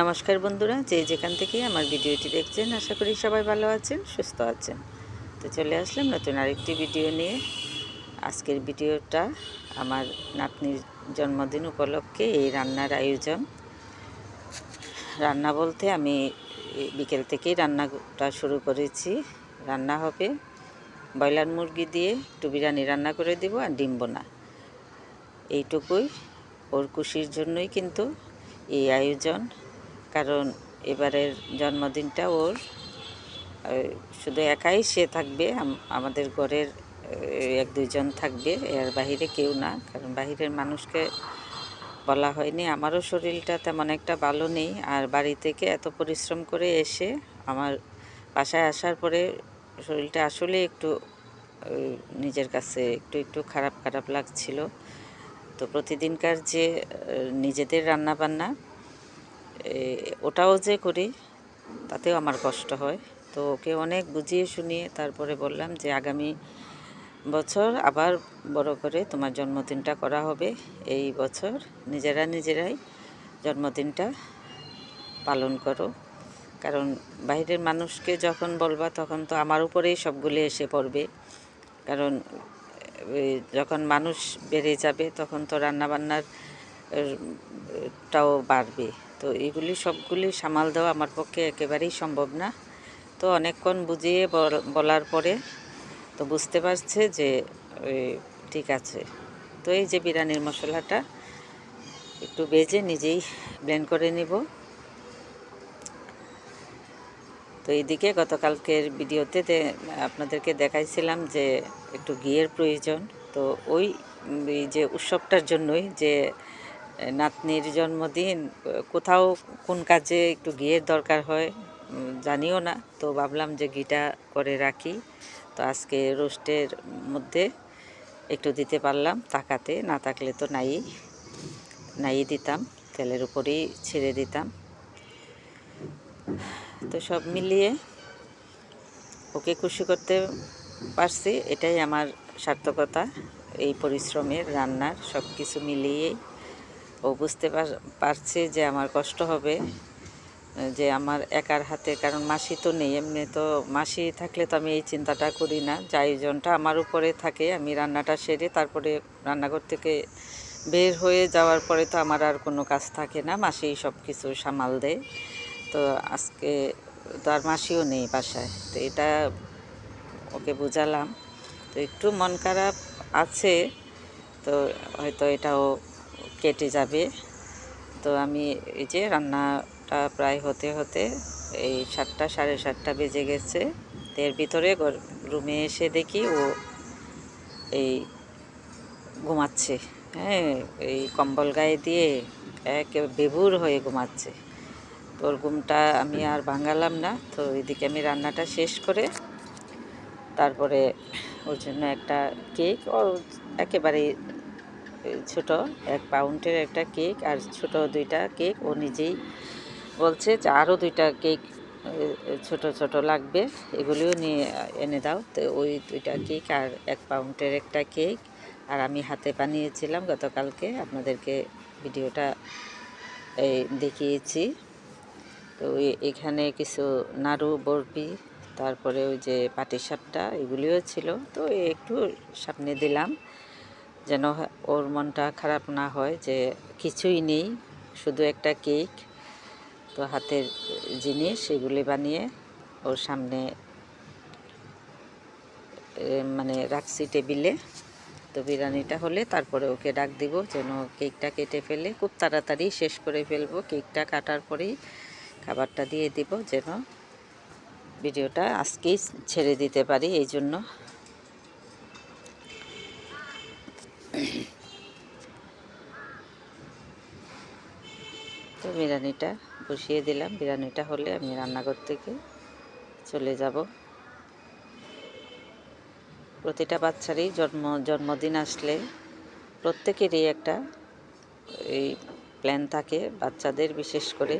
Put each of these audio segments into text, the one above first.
নমস্কার বন্ধুরা, যে যেখান থেকে আমার ভিডিওটি দেখছেন, আশা করি সবাই ভালো আছেন, সুস্থ আছেন। তো চলে আসলাম নতুন আরেকটি ভিডিও নিয়ে। আজকের ভিডিওটা আমার নাতনির জন্মদিন উপলক্ষে এই রান্নার আয়োজন। রান্না বলতে আমি বিকেল থেকেই রান্নাটা শুরু করেছি। রান্না হবে ব্রয়লার মুরগি দিয়ে একটু বিরিয়ানি রান্না করে দিব আর ডিম বোনা। এইটুকুই। ওর খুশির জন্যই কিন্তু এই আয়োজন। কারণ এবারের জন্মদিনটা ওর শুধু একাই সে থাকবে আমাদের ঘরের এক দুইজন থাকবে, এর বাহিরে কেউ না, কারণ বাহিরের মানুষকে বলা হয়নি। আমারও শরীরটা তেমন একটা ভালো নেই, আর বাড়ি থেকে এত পরিশ্রম করে এসে আমার বাসায় আসার পরে শরীরটা আসলে একটু নিজের কাছে একটু একটু খারাপ খারাপ লাগছিল। তো প্রতিদিনকার যে নিজেদের রান্না বান্না ওটাও যে করি, তাতেও আমার কষ্ট হয়। তো ওকে অনেক বুঝিয়ে শুনিয়ে তারপরে বললাম যে, আগামী বছর আবার বড় করে তোমার জন্মদিনটা করা হবে। এই বছর নিজেরা নিজেরাই জন্মদিনটা পালন করো। কারণ বাইরের মানুষকে যখন বলবা, তখন তো আমার উপরেই সবগুলি এসে পড়বে। কারণ যখন মানুষ বেড়ে যাবে, তখন তো রান্নাবান্নার টাও বাড়বে। তো এগুলি সবগুলি সামাল দেওয়া আমার পক্ষে একেবারেই সম্ভব না। তো অনেকক্ষণ বুঝিয়ে বল- বলার পরে তো বুঝতে পারছে যে ঠিক আছে। তো এই যে বিরিয়ানির মশলাটা একটু বেজে নিজেই ব্লেন্ড করে নিব। তো এইদিকে গতকালকের ভিডিওতে আপনাদেরকে দেখাইছিলাম যে একটু ঘিয়ের প্রয়োজন। তো ওই যে উৎসবটার জন্যই যে নাতনির জন্মদিন কোথাও কোন কাজে একটু ঘিয়ের দরকার হয় জানিও না। তো ভাবলাম যে ঘিটা করে রাখি। তো আজকে রোস্টের মধ্যে একটু দিতে পারলাম, তাকাতে না থাকলে তো নাই। নাই দিতাম, তেলের উপরেই ছেড়ে দিতাম। তো সব মিলিয়ে ওকে খুশি করতে পারছি, এটাই আমার সার্থকতা। এই পরিশ্রমের, রান্নার সব কিছু মিলিয়েই। ও বুঝতে পার- পারছে যে আমার কষ্ট হবে, যে আমার একার হাতে, কারণ মাসি তো নেই, এমনি তো মাসি থাকলে তো আমি এই চিন্তাটা করি না, যে আয়োজনটা আমার উপরে থাকে, আমি রান্নাটা সেরে তারপরে রান্নাঘর থেকে বের হয়ে যাওয়ার পরে তো আমার আর কোনো কাজ থাকে না, মাসি সব কিছু সামাল দেয়, তো আজকে তো আর মাসিও নেই বাসায়, তো এটা ওকে বোঝালাম, তো একটু মন খারাপ আছে, তো হয়তো এটাও কেটে যাবে। তো আমি এই যে রান্নাটা প্রায় হতে হতে এই সাতটা, সাড়ে সাতটা বেজে গেছে। এর ভিতরে রুমে এসে দেখি ও এই ঘুমাচ্ছে। হ্যাঁ এই কম্বল গায়ে দিয়ে এক বেবুর হয়ে ঘুমাচ্ছে। তোর ঘুমটা আমি আর ভাঙালাম না। তো এদিকে আমি রান্নাটা শেষ করে তারপরে ওর জন্য একটা কেক। ও একেবারে ছোট এক পাউন্ডের একটা কেক আর ছোট দুইটা কেক ও নিজেই বলছে যে আরও দুইটা কেক ছোট ছোট লাগবে। এগুলিও নিয়ে এনে দাও। তো ওই দুইটা কেক আর এক পাউন্ডের একটা কেক আর আমি হাতে বানিয়েছিলাম গতকালকে। আপনাদেরকে ভিডিওটা দেখিয়েছি। তো এখানে কিছু নাড়ু, বরফি, তারপরে ওই যে পাটিসাপটা, এগুলিও ছিল। তো একটু সামনে দিলাম। যেন ওর মনটা খারাপ না হয় যে কিছুই নেই, শুধু একটা কেক, তো হাতের জিনিস এগুলি বানিয়ে ওর সামনে মানে রাখছি টেবিলে। তো বিরিয়ানিটা হলে তারপরে ওকে ডাক দিব যেন কেকটা কেটে ফেলে, খুব তাড়াতাড়ি শেষ করে ফেলব। কেকটা কাটার পরেই খাবারটা দিয়ে দিব যেন ভিডিওটা আজকেই ছেড়ে দিতে পারি, এই জন্য। তো বিরিয়ানিটা বসিয়ে দিলাম। বিরিয়ানিটা হলে আমি রান্নাঘর থেকে চলে যাব। প্রতিটা বাচ্চারই জন্ম, জন্মদিন আসলে প্রত্যেকেরই একটা এই প্ল্যান থাকে বাচ্চাদের বিশেষ করে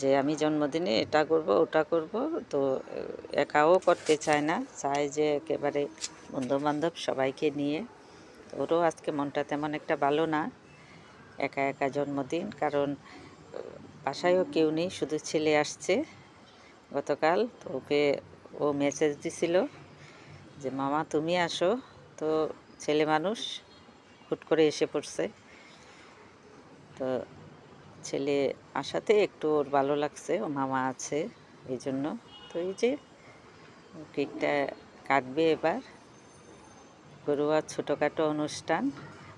যে আমি জন্মদিনে এটা করব, ওটা করব। তো একাও করতে চায় না, চায় যে একেবারে বন্ধুবান্ধব সবাইকে নিয়ে। ওরও আজকে মনটা তেমন একটা ভালো না, একা একা জন্মদিন। কারণ বাসায়ও কেউ নেই, শুধু ছেলে আসছে গতকাল, তো ওকে ও মেসেজ দিছিল যে, মামা, তুমি আসো। তো ছেলে মানুষ হুট করে এসে পড়ছে। তো ছেলে আসাতে একটু ওর ভালো লাগছে, ও মামা আছে এই জন্য তো এই যে, কেকটা কাটবে এবার, ঘরোয়া ছোটোখাটো অনুষ্ঠান।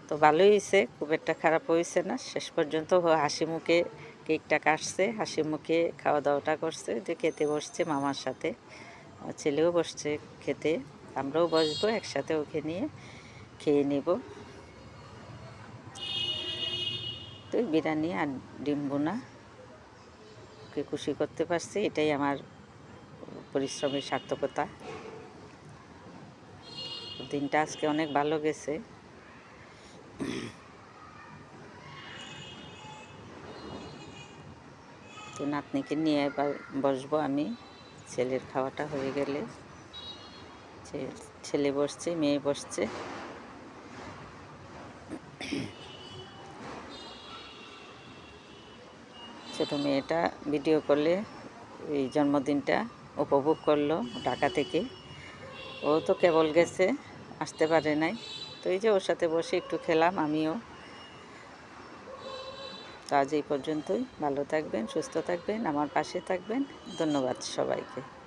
তো ভালোই হয়েছে খুব একটা খারাপ হয়েছে না। শেষ পর্যন্ত হাসি মুখে কেকটা কাটছে, হাসি মুখে খাওয়া দাওয়াটা করছে যে খেতে বসছে মামার সাথে। ছেলেও বসছে খেতে, আমরাও বসবো একসাথে ওকে নিয়ে, খেয়ে নেব। তো বিরিয়ানি আর ডিম বোনা ওকে খুশি করতে পারছি, এটাই আমার পরিশ্রমের সার্থকতা। দিনটা আজকে অনেক ভালো গেছে। তো নাতনিকে নিয়ে এবার বসবো আমি। ছেলের খাওয়াটা হয়ে গেলে। ছেলে বসছে, মেয়ে বসছে। ছোট মেয়েটা ভিডিও করলে এই জন্মদিনটা উপভোগ করল ঢাকা থেকে। ও তো কেবল গেছে, আসতে পারে নাই। তো এই যে ওর সাথে বসে একটু খেলাম, আমিও। তো আজ এই পর্যন্তই। ভালো থাকবেন, সুস্থ থাকবেন, আমার পাশে থাকবেন। ধন্যবাদ সবাইকে।